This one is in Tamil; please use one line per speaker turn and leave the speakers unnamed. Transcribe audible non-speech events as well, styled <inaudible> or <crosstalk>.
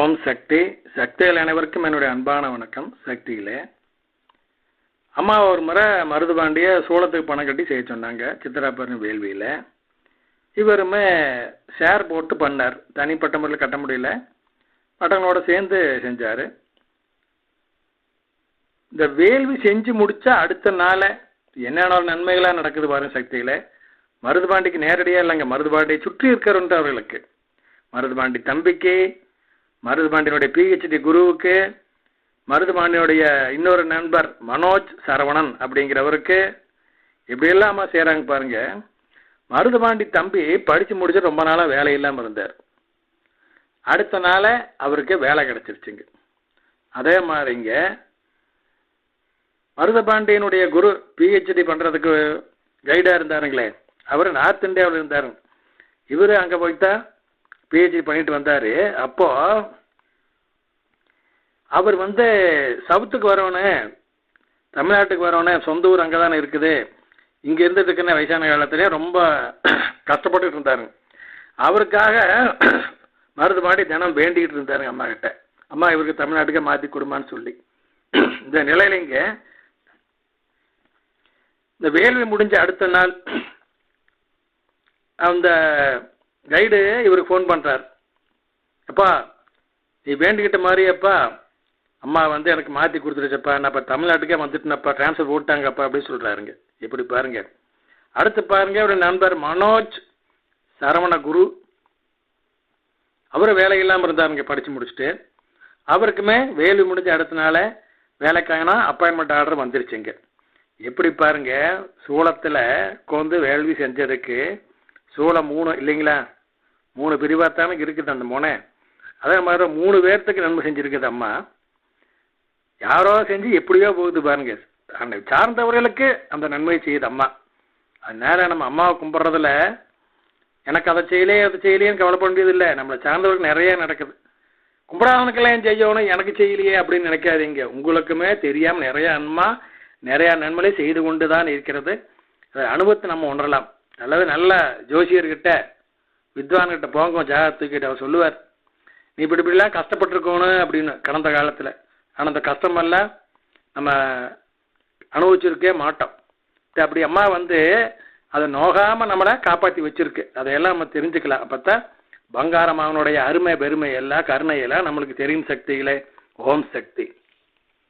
ஓம் சக்தி. சக்திகள் அனைவருக்கும் என்னுடைய அன்பான வணக்கம். சக்தியிலே. அம்மா ஒரு முறை மருதுபாண்டிய சோளத்துக்கு பணம் கட்டி செய்ய சொன்னாங்க சித்திராப்பரணி வேள்வியில். இவருமே ஷேர் போட்டு பண்ணார். தனிப்பட்ட முறையில் கட்ட முடியல. மற்றவங்களோட சேர்ந்து செஞ்சார். இந்த வேள்வி செஞ்சு முடித்தா அடுத்த நாளே என்னென்ன நன்மைகளாக நடக்குது பாருங்க சக்தியில். மருதுபாண்டிக்கு நேரடியாக இல்லைங்க. மருதுபாண்டியை சுற்றி இருக்கிறவர்களுக்கு மருதுபாண்டி தம்பிக்கு மருதுபாண்டியனுடைய பிஹெச்டி குருவுக்கு மருதுபாண்டியனுடைய இன்னொரு நண்பர் மனோஜ் சரவணன் அப்படிங்கிறவருக்கு இப்படி இல்லாம செய்கிறாங்க பாருங்க. மருதுபாண்டி தம்பி படித்து முடிச்சு ரொம்ப நாளாக வேலை இல்லாமல் இருந்தார். அடுத்த நாளே அவருக்கு வேலை கிடச்சிருச்சுங்க. அதே மாதிரிங்க மருதபாண்டியனுடைய குரு பிஹெச்டி பண்ணுறதுக்கு கைடாக இருந்தாருங்களே. அவர் நார்த் இந்தியாவில் இருந்தாரு. இவர் அங்கே போய்தான் பிஹெச்டி பண்ணிட்டு வந்தார். அப்போ அவர் வந்து சவுத்துக்கு வரவனே தமிழ்நாட்டுக்கு வரவனே சொந்த ஊர் அங்கே தானே இருக்குது. இங்கே இருந்துட்டு இருக்குன்னு வயசான காலத்திலே ரொம்ப <clears throat> கஷ்டப்பட்டுட்டு இருந்தாருங்க அவருக்காக <clears throat> மருது மாடி தினம் வேண்டிக்கிட்டு இருந்தாருங்க அம்மா கிட்ட. அம்மா இவருக்கு தமிழ்நாட்டுக்கே மாற்றி கொடுமான்னு சொல்லி. <clears throat> இந்த நிலையில இங்கே இந்த வேள்வி முடிஞ்ச அடுத்த நாள் அந்த கைடு இவருக்கு ஃபோன் பண்ணுறார் அப்பா நீ வேண்டிக்கிட்ட மாதிரி அப்பா அம்மா வந்து எனக்கு மாற்றி கொடுத்துருச்சப்பா நான் இப்போ தமிழ்நாட்டுக்கே வந்துட்டேனப்பா ட்ரான்ஸ்ஃபர் போட்டாங்கப்பா அப்படின்னு சொல்கிறாருங்க எப்படி பாருங்க. அடுத்து பாருங்க அவருடைய நண்பர் மனோஜ் சரவண குரு அவரும் வேலை இல்லாமல் இருந்தாருங்க படித்து முடிச்சுட்டு. அவருக்குமே வேலை முடிஞ்ச அடுத்த நாளே வேலைக்காகனா அப்பாயின்மெண்ட் ஆர்டர் வந்துருச்சுங்க. எப்படி பாருங்க சூளத்தில் கொண்டு வேள்வி செஞ்சதுக்கு சூளம் மூணு இல்லைங்களா? மூணு பிரிவாத்தானுக்கு இருக்குது அந்த முனை. அதே மாதிரி மூணு பேர்த்துக்கு நன்மை செஞ்சுருக்குது அம்மா. யாரோ செஞ்சு எப்படியோ போகுது பாருங்க. அந்த சார்ந்தவர்களுக்கு அந்த நன்மை செய்யுது அம்மா. அதனால நம்ம அம்மாவை கும்பிட்றதுல எனக்கு அதை செய்யலையே அதை செய்யலையேன்னு கவலைப்பட வேண்டியதில்லை நம்மளை சார்ந்தவர்களுக்கு நிறைய நடக்குது. கும்பிடாதவனுக்கெல்லாம் செய்யணும்? எனக்கு செய்யலையே அப்படின்னு நினைக்காதீங்க. உங்களுக்குமே தெரியாமல் நிறைய அன்மா நிறைய நன்மைகளை செய்து கொண்டு தான் இருக்கிறது. அதை அனுபவத்தை நம்ம உணரலாம். அல்லது நல்ல ஜோசியர்கிட்ட வித்வான்கிட்ட போங்க ஜாகத்துக்கிட்ட அவர் சொல்லுவார் நீ இப்படி இப்படிலாம் கஷ்டப்பட்டுருக்கணும் அப்படின்னு கடந்த காலத்தில். ஆனால் அந்த கஷ்டமெல்லாம் நம்ம அனுபவிச்சிருக்கே மாட்டோம். அப்படி அம்மா வந்து அதை நோகாமல் நம்மளை காப்பாற்றி வச்சிருக்கு. அதையெல்லாம் நம்ம தெரிஞ்சுக்கலாம். அப்போ தான் பங்காரம் அவனுடைய அருமை பெருமை எல்லாம் கருணை எல்லாம் நம்மளுக்கு தெரியும் சக்திகளே. ஓம் சக்தி.